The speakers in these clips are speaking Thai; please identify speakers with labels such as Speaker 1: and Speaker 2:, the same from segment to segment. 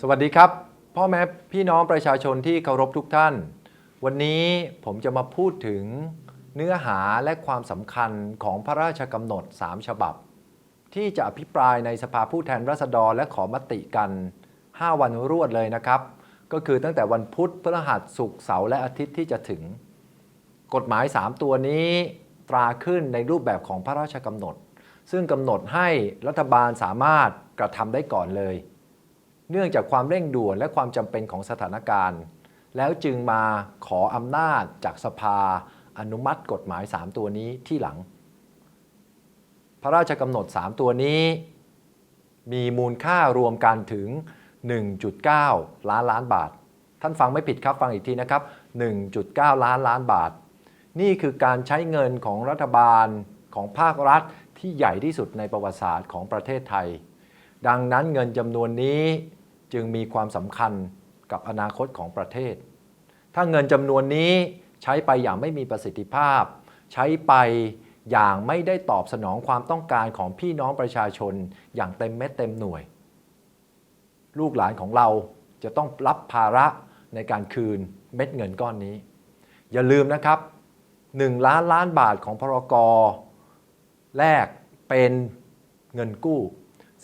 Speaker 1: สวัสดีครับ พ่อแม่พี่น้องประชาชนที่เคารพทุกท่าน วันนี้ผมจะมาพูดถึงเนื้อหาและความสำคัญของพระราชกำหนด 3 ฉบับ ที่จะอภิปรายในสภาผู้แทนราษฎรและขอมติกัน 5 วันรวดเลยนะครับ ก็คือตั้งแต่วันพุธพฤหัสศุกร์เสาร์และอาทิตย์ที่จะถึง กฎหมาย 3 ตัวนี้ตราขึ้นในรูปแบบของพระราชกำหนด ซึ่งกำหนดให้รัฐบาลสามารถกระทำได้ก่อนเลย เนื่องจากความเร่งด่วนและความจำเป็นของสถานการณ์ แล้วจึงมาขออำนาจจากสภา อนุมัติกฎหมาย 3 ตัวนี้ที่หลัง พระราชกำหนด 3 ตัวนี้ มีมูลค่ารวมกันถึง 1.9 ล้านล้านบาท ท่านฟังไม่ผิดครับฟังอีกทีนะครับ 1.9 ล้านล้านบาท นี่คือการใช้เงินของรัฐบาลของภาครัฐที่ใหญ่ที่สุดในประวัติศาสตร์ของประเทศไทยดังนั้นเงินจำนวนนี้ จึงมีความสำคัญกับอนาคตของประเทศ ถ้าเงินจำนวนนี้ใช้ไปอย่างไม่มีประสิทธิภาพ ใช้ไปอย่างไม่ได้ตอบสนองความต้องการของพี่น้องประชาชนอย่างเต็มเม็ดเต็มหน่วย ลูกหลานของเราจะต้องรับภาระในการคืนเม็ดเงินก้อนนี้ อย่าลืมนะครับ 1 ล้านล้านบาทของพรกแรกเป็นเงินกู้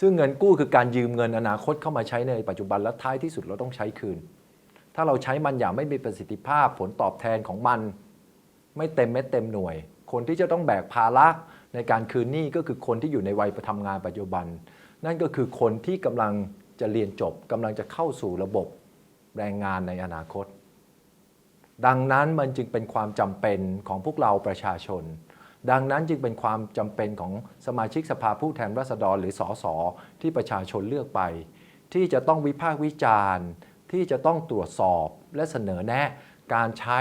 Speaker 1: ซึ่งเงินกู้คือการยืมเงินอนาคตเข้ามาใช้ในปัจจุบันและท้ายที่สุดเราต้องใช้คืน ถ้าเราใช้มันอย่างไม่มีประสิทธิภาพผลตอบแทนของมัน ไม่เต็มเม็ดเต็มหน่วย คนที่จะต้องแบกภาระในการคืนหนี้ก็คือคนที่อยู่ในวัยทำงานปัจจุบัน นั่นก็คือคนที่กำลังจะเรียนจบกำลังจะเข้าสู่ระบบแรงงานในอนาคต ดังนั้นมันจึงเป็นความจำเป็นของพวกเราประชาชน ดังนั้นจึงเป็นความจำเป็นของสมาชิกสภาผู้แทนราษฎรหรือสสที่ประชาชนเลือกไป ที่จะต้องวิพากษ์วิจารณ์ ที่จะต้องตรวจสอบและเสนอแนะ การใช้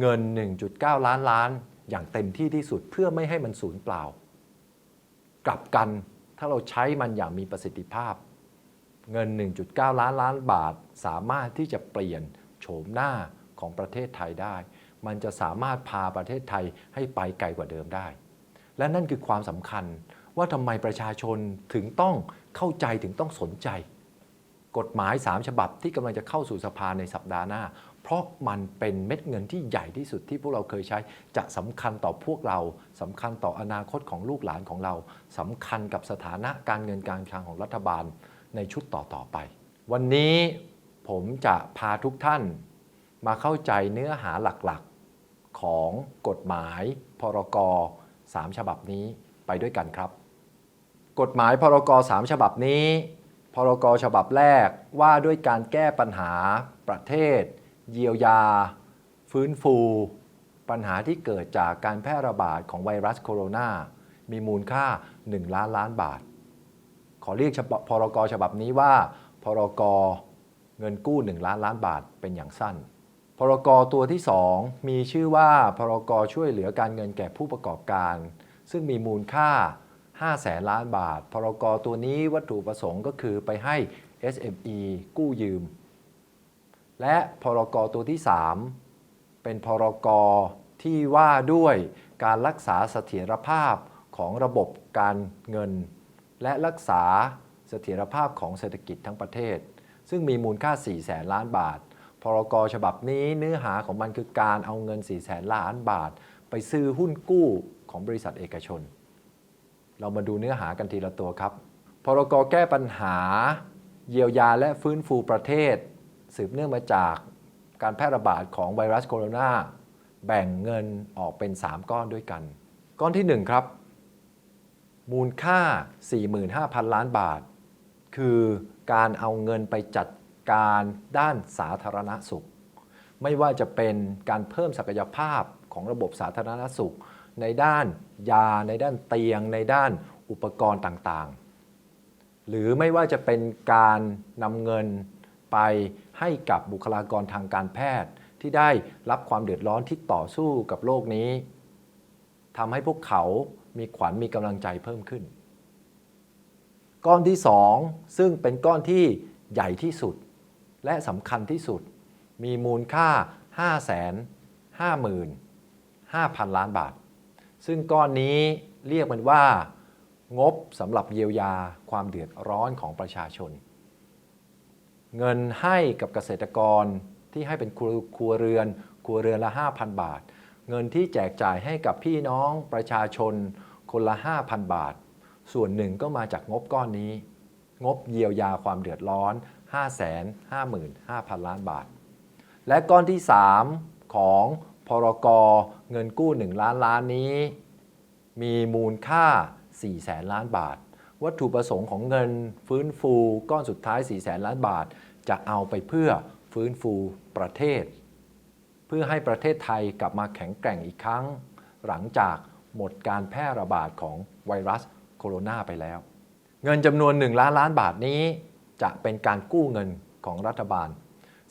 Speaker 1: เงิน 1.9 ล้านล้าน อย่างเต็มที่ที่สุดเพื่อไม่ให้มันสูญเปล่า กลับกันถ้าเราใช้มันอย่างมีประสิทธิภาพ เงิน 1.9 ล้านล้านบาทสามารถที่จะเปลี่ยนโฉมหน้าของประเทศไทยได้ มันจะสามารถพาประเทศไทยให้ไปไกลกว่าเดิมได้ และนั่นคือความสำคัญว่าทำไมประชาชนถึงต้องเข้าใจถึงต้องสนใจ กฎหมาย 3 ฉบับที่กำลังจะเข้าสู่สภาในสัปดาห์หน้า เพราะมันเป็นเม็ดเงินที่ใหญ่ที่สุดที่พวกเราเคยใช้ จะสำคัญต่อพวกเราสำคัญต่ออนาคตของลูกหลานของเราสำคัญกับสถานะการเงินการคลังของรัฐบาลในชุดต่อๆไป วันนี้ผมจะพาทุกท่านมาเข้าใจเนื้อหาหลักๆ ของกฎหมายพรก3ฉบับนี้ไปด้วยกันครับ กฎหมายพรก3ฉบับนี้ พรกฉบับแรกว่าด้วยการแก้ปัญหาประเทศ เยียวยา ฟื้นฟู ปัญหาที่เกิดจากการแพร่ระบาดของไวรัสโคโรนามีมูลค่า 1 ล้านล้านบาท ขอเรียกพรกฉบับนี้ว่า พรกเงินกู้ 1 ล้านล้านบาทเป็นอย่างสั้น พรกตัวที่ 2 มีชื่อว่าพรกช่วยเหลือการเงินแก่ผู้ประกอบการ ซึ่งมีมูลค่า 5 แสนล้านบาท พรกตัวนี้วัตถุประสงค์ก็คือไปให้ SME กู้ยืม และพรกตัวที่ 3 เป็นพรกที่ว่าด้วยการรักษาเสถียรภาพของระบบการเงิน และรักษาเสถียรภาพของเศรษฐกิจทั้งประเทศ ซึ่งมีมูลค่า 4 แสนล้านบาท พรกฉบับนี้เนื้อหาของมันคือการเอาเงิน4แสนล้านบาท ไปซื้อหุ้นกู้ของบริษัทเอกชน เรามาดูเนื้อหากันทีละตัวครับ พรกแก้ปัญหา เยียวยาและฟื้นฟูประเทศ สืบเนื่องมาจากการแพร่ระบาดของไวรัสโคโรนาแบ่งเงินออกเป็น 3 ก้อนด้วยกัน ก้อนที่ 1 ครับ มูลค่า 45,000 ล้านบาท คือการเอาเงินไปจัด การด้านสาธารณสุข ไม่ว่าจะเป็นการเพิ่มศักยภาพของระบบสาธารณสุข ในด้านยา ในด้านเตียง ในด้านอุปกรณ์ต่างๆ หรือไม่ว่าจะเป็นการนำเงินไปให้กับบุคลากรทางการแพทย์ ที่ได้รับความเดือดร้อนที่ต่อสู้กับโรคนี้ทำให้พวกเขามีขวัญมีกำลังใจเพิ่มขึ้น ก้อนที่ 2 ซึ่งเป็นก้อนที่ใหญ่ที่สุด และสำคัญที่สุด มีมูลค่า 5 5 5 5 0 0 0 ล้านบาท ซึ่งก้อนนี้เรียกมันว่า งบสำหรับเยียวยาความเดือดร้อนของประชาชน เงินให้กับเกษตรกรที่ให้เป็นครครัวเรือน ครัวเรือนละ 5,000 บาท เงินที่แจกจ่ายให้กับพี่น้องประชาชนคนละ 5,000 บาท ส่วนหนึ่งก็มาจากงบก้อนนี้ งบเยียวยาความเดือดร้อน 555,000 ล้านบาท และก้อนที่ 3 ของพรกรเงินกู้ 1 ล้านล้านนี้ มีมูลค่า 4 แสนล้านบาท วัตถุประสงค์ของเงินฟื้นฟูก้อนสุดท้าย 4 แสนล้านบาท จะเอาไปเพื่อฟื้นฟูประเทศ เพื่อให้ประเทศไทยกลับมาแข็งแกร่งอีกครั้ง หลังจากหมดการแพร่ระบาดของไวรัสโคโรนาไปแล้ว เงินจำนวน 1 ล้านล้านบาทนี้ จะเป็นการกู้เงินของรัฐบาล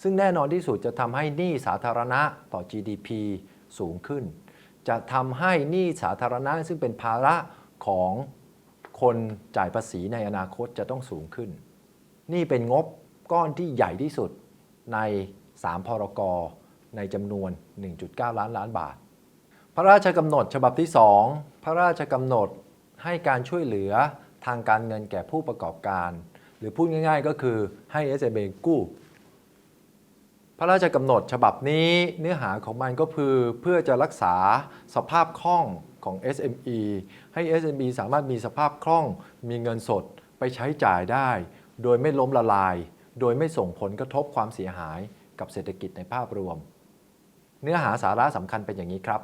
Speaker 1: ซึ่งแน่นอนที่สุดจะทำให้หนี้สาธารณะต่อ GDP สูงขึ้น จะทำให้หนี้สาธารณะซึ่งเป็นภาระของคนจ่ายภาษีในอนาคตจะต้องสูงขึ้น นี่เป็นงบก้อนที่ใหญ่ที่สุดใน 3 พรกในจำนวน 1.9 ล้านล้านบาท พระราชกำหนดฉบับที่ 2 พระราชกำหนดให้การช่วยเหลือทางการเงินแก่ผู้ประกอบการ รือพูดง่าย ๆ ก็คือให้ SME กู้ พระราชกำหนดฉบับนี้เนื้อหาของมันก็คือเพื่อจะรักษาสภาพคล่องของ SME ให้ SME สามารถมีสภาพคล่องมีเงินสดไปใช้จ่ายได้ โดยไม่ล้มละลาย โดยไม่ส่งผลกระทบความเสียหายกับเศรษฐกิจในภาพรวม เนื้อหาสาระสำคัญเป็นอย่างนี้ครับ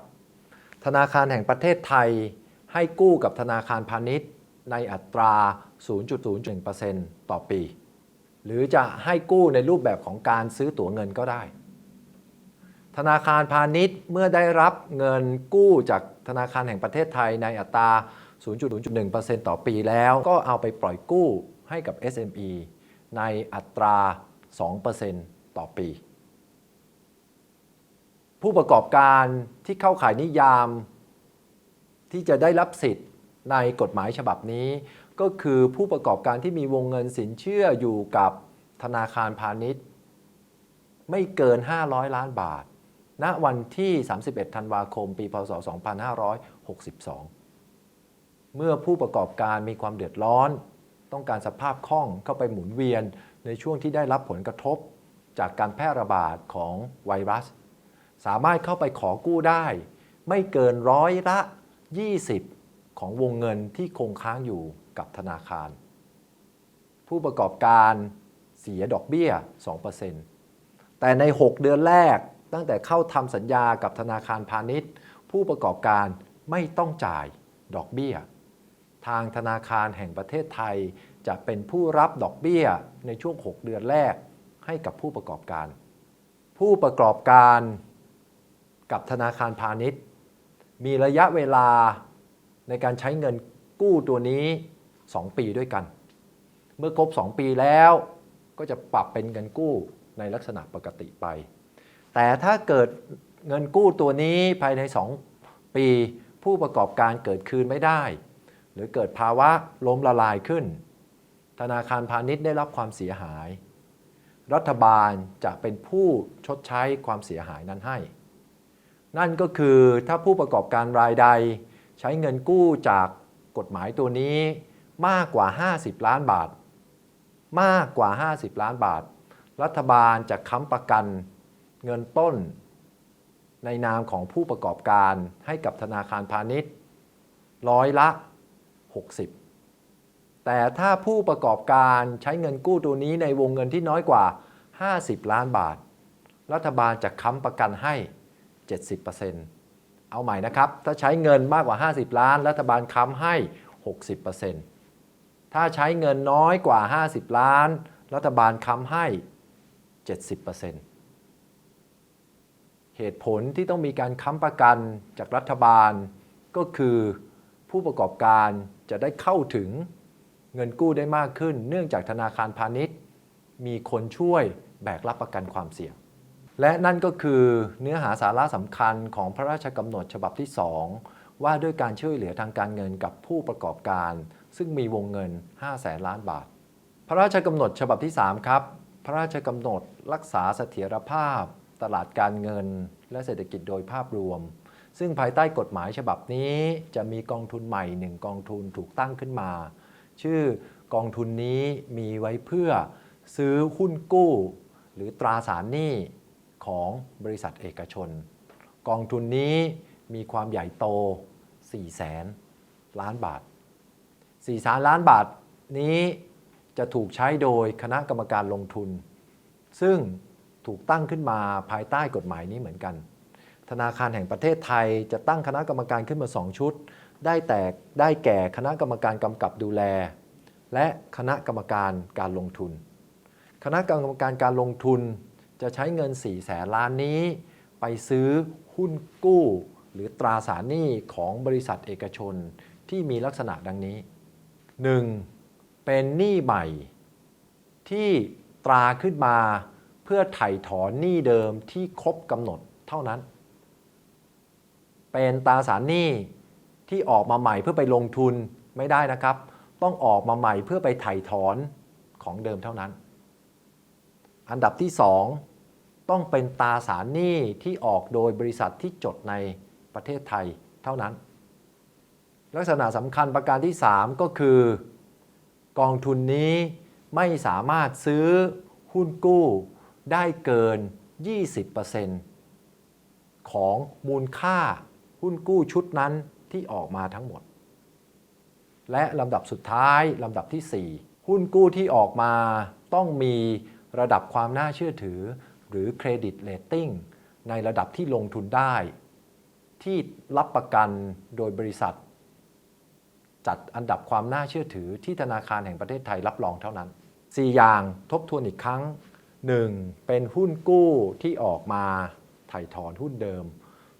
Speaker 1: ธนาคารแห่งประเทศไทยให้กู้กับธนาคารพาณิชย์ ในอัตรา 0.01%ต่อปี หรือจะให้กู้ในรูปแบบของการซื้อตั๋วเงินก็ได้ ธนาคารพาณิชย์เมื่อได้รับเงินกู้จากธนาคารแห่งประเทศไทยในอัตรา 0.01%ต่อปีแล้ว ก็เอาไปปล่อยกู้ให้กับ SME ในอัตรา 2%ต่อปี ผู้ประกอบการที่เข้าข่ายนิยาม ที่จะได้รับสิทธิ์ในกฎหมายฉบับนี้ ก็คือผู้ประกอบการที่มีวงเงินสินเชื่ออยู่กับธนาคารพาณิชย์ ไม่เกิน 500 ล้านบาท ณวันที่ 31 ธันวาคม ปีพศ 2562 เมื่อผู้ประกอบการมีความเดือดร้อน ต้องการสภาพคล่องเข้าไปหมุนเวียนในช่วงที่ได้รับผลกระทบจากการแพร่ระบาดของไวรัส สามารถเข้าไปขอกู้ได้ ไม่เกินร้อยละ 20 ของวงเงินที่คงค้างอยู่ กับธนาคาร ผู้ประกอบการเสียดอกเบี้ย 2%แต่ใน 6 เดือนแรกตั้งแต่เข้าทำสัญญากับธนาคารพาณิชย์ ผู้ประกอบการไม่ต้องจ่ายดอกเบี้ย ทางธนาคารแห่งประเทศไทยจะเป็นผู้รับดอกเบี้ยในช่วง 6 เดือนแรกให้กับผู้ประกอบการ ผู้ประกอบการกับธนาคารพาณิชย์ มีระยะเวลาในการใช้เงินกู้ตัวนี้ 2 ปีด้วยกัน เมื่อครบ 2 ปีแล้วก็จะปรับเป็นเงินกู้ในลักษณะปกติไป แต่ถ้าเกิดเงินกู้ตัวนี้ภายใน 2 ปีผู้ประกอบการเกิดคืนไม่ได้ หรือเกิดภาวะล้มละลายขึ้น ธนาคารพาณิชย์ได้รับความเสียหาย รัฐบาลจะเป็นผู้ชดใช้ความเสียหายนั้นให้ นั่นก็คือถ้าผู้ประกอบการรายใด ใช้เงินกู้จากกฎหมายตัวนี้ มากกว่า 50 ล้านบาท มากกว่า 50 ล้านบาท รัฐบาลจะค้ำประกันเงินต้น ในนามของผู้ประกอบการให้กับธนาคารพาณิชย์ร้อยละ 60 แต่ถ้าผู้ประกอบการใช้เงินกู้ตัวนี้ในวงเงินที่น้อยกว่า 50 ล้านบาท รัฐบาลจะค้ำประกันให้ 70%เอาใหม่นะครับ ถ้าใช้เงินมากกว่า 50 ล้าน รัฐบาลค้ำให้ 60% ถ้าใช้เงินน้อยกว่า 50 ล้าน รัฐบาลค้ำให้ 70%เหตุผลที่ต้องมีการค้ำประกันจากรัฐบาล ก็คือผู้ประกอบการจะได้เข้าถึงเงินกู้ได้มากขึ้น เนื่องจากธนาคารพาณิชย์ มีคนช่วยแบกรับประกันความเสี่ยง และนั่นก็คือเนื้อหาสาระสำคัญของพระราชกำหนดฉบับที่ 2 ว่าด้วยการช่วยเหลือทางการเงินกับผู้ประกอบการ ซึ่งมีวงเงิน 5 แสนล้านบาท พระราชกำหนดฉบับที่ 3 ครับ พระราชกำหนดรักษาเสถียรภาพ ตลาดการเงิน และเศรษฐกิจโดยภาพรวม ซึ่งภายใต้กฎหมายฉบับนี้จะมีกองทุนใหม่หนึ่งกองทุนถูกตั้งขึ้นมา ชื่อกองทุนนี้มีไว้เพื่อซื้อหุ้นกู้ หรือตราสารหนี้ของบริษัทเอกชน กองทุนนี้มีความใหญ่โต4แสนล้านบาท 4แสนล้านบาทนี้จะถูกใช้โดยคณะกรรมการลงทุน ซึ่งถูกตั้งขึ้นมาภายใต้กฎหมายนี้เหมือนกัน ธนาคารแห่งประเทศไทยจะตั้งคณะกรรมการขึ้นมา 2 ชุด ได้แต่ได้แก่คณะกรรมการกำกับดูแล และคณะกรรมการการลงทุน คณะกรรมการการลงทุนจะใช้เงิน 4 แสนล้านนี้ ไปซื้อหุ้นกู้ หรือตราสารหนี้ของบริษัทเอกชนที่มีลักษณะดังนี้ 1. เป็นหนี้ใหม่ ที่ตราขึ้นมาเพื่อไถ่ถอนหนี้เดิมที่ครบกำหนดเท่านั้น เป็นตราสารหนี้ที่ออกมาใหม่เพื่อไปลงทุนไม่ได้นะครับ ต้องออกมาใหม่เพื่อไปไถ่ถอนของเดิมเท่านั้น อันดับที่ 2 ต้องเป็นตราสารหนี้ที่ออกโดยบริษัทที่จดในประเทศไทยเท่านั้น ลักษณะสำคัญประการที่ 3 ก็คือ กองทุนนี้ไม่สามารถซื้อหุ้นกู้ได้เกิน 20%ของมูลค่าหุ้นกู้ชุดนั้นที่ออกมาทั้งหมด และลำดับสุดท้ายลำดับที่ 4 หุ้นกู้ที่ออกมาต้องมีระดับความน่าเชื่อถือ หรือเครดิตเ a ตติ้งในระดับที่ลงทุนได้ ที่รับประกันโดยบริษัท จัดอันดับความน่าเชื่อถือที่ธนาคารแห่งประเทศไทยรับรองเท่านั้น 4 อย่างทบทวนอีกครั้ง 1. เป็นหุ้นกู้ที่ออกมาถ่ายถอนหุ้นเดิม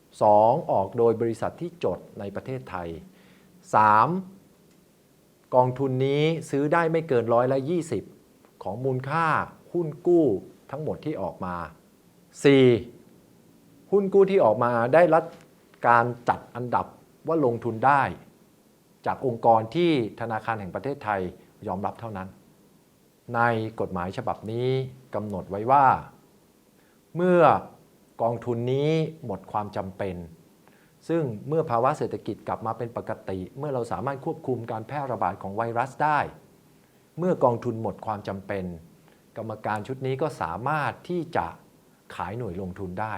Speaker 1: 2. ออกโดยบริษัทที่จดในประเทศไทย 3. กองทุนนี้ซื้อได้ไม่เกินร้อยละ 20 ของมูลค่าหุ้นกู้ทั้งหมดที่ออกมา 4. หุ้นกู้ที่ออกมาได้รับการจัดอันดับว่าลงทุนได้ จากองค์กรที่ธนาคารแห่งประเทศไทยยอมรับเท่านั้น ในกฎหมายฉบับนี้กำหนดไว้ว่า เมื่อกองทุนนี้หมดความจำเป็น ซึ่งเมื่อภาวะเศรษฐกิจกลับมาเป็นปกติ เมื่อเราสามารถควบคุมการแพร่ระบาดของไวรัสได้ เมื่อกองทุนหมดความจำเป็น กรรมการชุดนี้ก็สามารถที่จะขายหน่วยลงทุนได้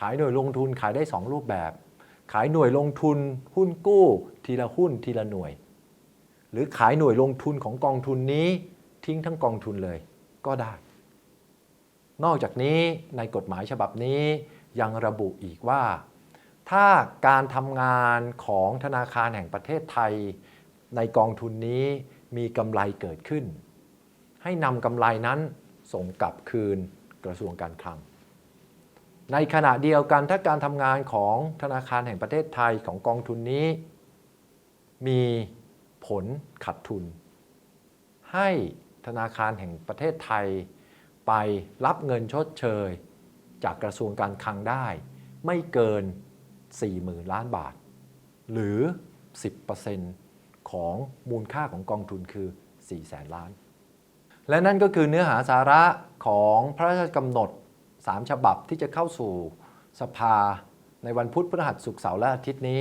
Speaker 1: ขายหน่วยลงทุนขายได้ 2 รูปแบบ ขายหน่วยลงทุนหุ้นกู้ ทีละหุ้นทีละหน่วย หรือขายหน่วยลงทุนของกองทุนนี้ทิ้งทั้งกองทุนเลยก็ได้ นอกจากนี้ในกฎหมายฉบับนี้ยังระบุอีกว่า ถ้าการทำงานของธนาคารแห่งประเทศไทย ในกองทุนนี้มีกำไรเกิดขึ้น ให้นำกำไรนั้นส่งกลับคืนกระทรวงการคลัง ในขณะเดียวกันถ้าการทำงานของธนาคารแห่งประเทศไทยของกองทุนนี้ มีผลขาดทุน ให้ธนาคารแห่งประเทศไทย ไปรับเงินชดเชย จากกระทรวงการคลังได้ ไม่เกิน 40,000 ล้านบาท หรือ 10%ของมูลค่าของกองทุนคือ4แสนล้าน และนั่นก็คือเนื้อหาสาระของพระราชกำหนด 3 ฉบับที่จะเข้าสู่สภาในวันพุธพฤหัสศุกร์เสาร์และอาทิตย์นี้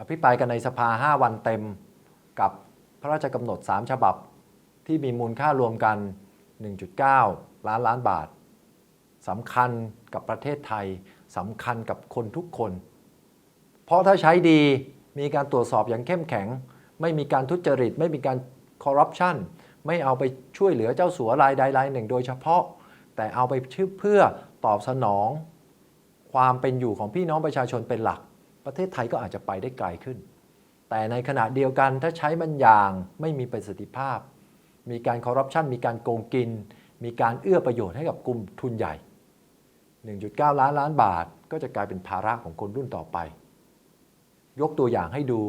Speaker 1: อภิปรายกันในสภา 5 วันเต็ม กับพระราชกำหนด 3 ฉบับ ที่มีมูลค่ารวมกัน 1.9 ล้านล้านบาทสำคัญกับประเทศไทยสำคัญกับคนทุกคน เพราะถ้าใช้ดีมีการตรวจสอบอย่างเข้มแข็ง ไม่มีการทุจริต ไม่มีการคอร์รัปชันไม่เอาไปช่วยเหลือเจ้าสัวรายใดรายหนึ่งโดยเฉพาะ แต่เอาไปเพื่อตอบสนองความเป็นอยู่ของพี่น้องประชาชนเป็นหลัก ประเทศไทยก็อาจจะไปได้ไกลขึ้น แต่ในขณะเดียวกันถ้าใช้มันอย่างไม่มีประสิทธิภาพ มีการคอร์รัปชันมีการโกงกิน มีการเอื้อประโยชน์ให้กับกลุ่มทุนใหญ่ 1.9 ล้านล้านบาท ก็จะกลายเป็นภาระของคนรุ่นต่อไป ยกตัวอย่างให้ดู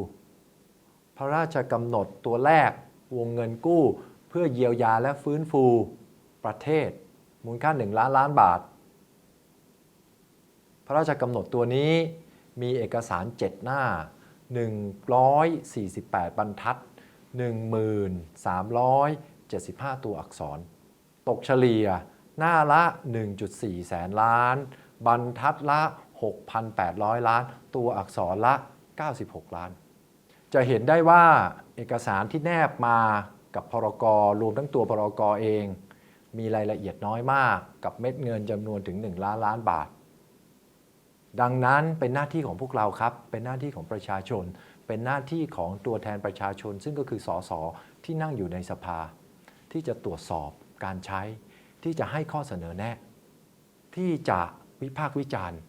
Speaker 1: พระราชกำหนดตัวแรกวงเงินกู้ เพื่อเยียวยาและฟื้นฟูประเทศ มูลค่า 1 ล้านล้านบาท พระราชกำหนดตัวนี้มีเอกสาร 7 หน้า 148 บรรทัด 1375 ตัวอักษร ตกเฉลี่ยหน้าละ 1.4 แสนล้าน บรรทัดละ 6,800 ล้าน ตัวอักษรละ 96 ล้าน จะเห็นได้ว่าเอกสารที่แนบมากับพรกรวมทั้งตัวพรกรเอง มีรายละเอียดน้อยมากกับเม็ดเงินจำนวนถึง 1 ล้านล้านบาท ดังนั้นเป็นหน้าที่ของพวกเราครับ เป็นหน้าที่ของประชาชน เป็นหน้าที่ของตัวแทนประชาชน ซึ่งก็คือสสที่นั่งอยู่ในสภา ที่จะตรวจสอบการใช้ ที่จะให้ข้อเสนอแนะ ที่จะวิพากษ์วิจารณ์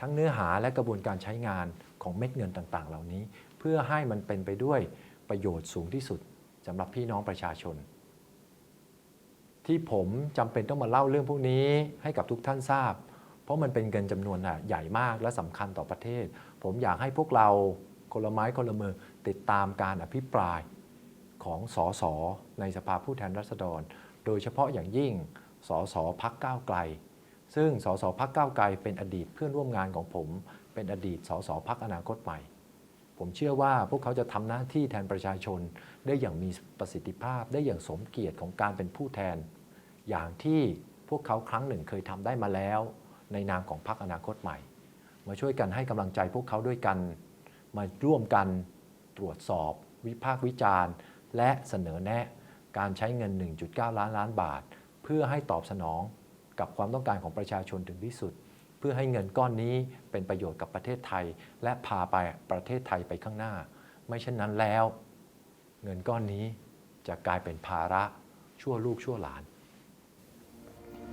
Speaker 1: ทั้งเนื้อหาและกระบวนการใช้งานของเม็ดเงินต่างๆ เหล่านี้ เพื่อให้มันเป็นไปด้วยประโยชน์สูงที่สุดสำหรับพี่น้องประชาชน ที่ผมจำเป็นต้องมาเล่าเรื่องพวกนี้ให้กับทุกท่านทราบ เพราะมันเป็นเงินจำนวนใหญ่มากและสำคัญต่อประเทศ ผมอยากให้พวกเราคนละไม้คนละมือติดตามการอภิปรายของสสในสภาผู้แทนราษฎร โดยเฉพาะอย่างยิ่งสสพักก้าวไกล ซึ่งสสพักก้าวไกลเป็นอดีตเพื่อนร่วมงานของผม เป็นอดีตสสพักอนาคตใหม่ ผมเชื่อว่าพวกเขาจะทำหน้าที่แทนประชาชน ได้อย่างมีประสิทธิภาพได้อย่างสมเกียรติของการเป็นผู้แทน อย่างที่พวกเขาครั้งหนึ่งเคยทำได้มาแล้ว ในนามของพรรคอนาคตใหม่ มาช่วยกันให้กำลังใจพวกเขาด้วยกัน มาร่วมกันตรวจสอบ วิพากษ์วิจารณ์ และเสนอแนะการใช้เงิน 1.9 ล้านล้านบาท เพื่อให้ตอบสนองกับความต้องการของประชาชนถึงที่สุด เพื่อให้เงินก้อนนี้เป็นประโยชน์กับประเทศไทย และพาไปประเทศไทยไปข้างหน้า ไม่เช่นนั้นแล้ว เงินก้อนนี้จะกลายเป็นภาระชั่วลูกชั่วหลาน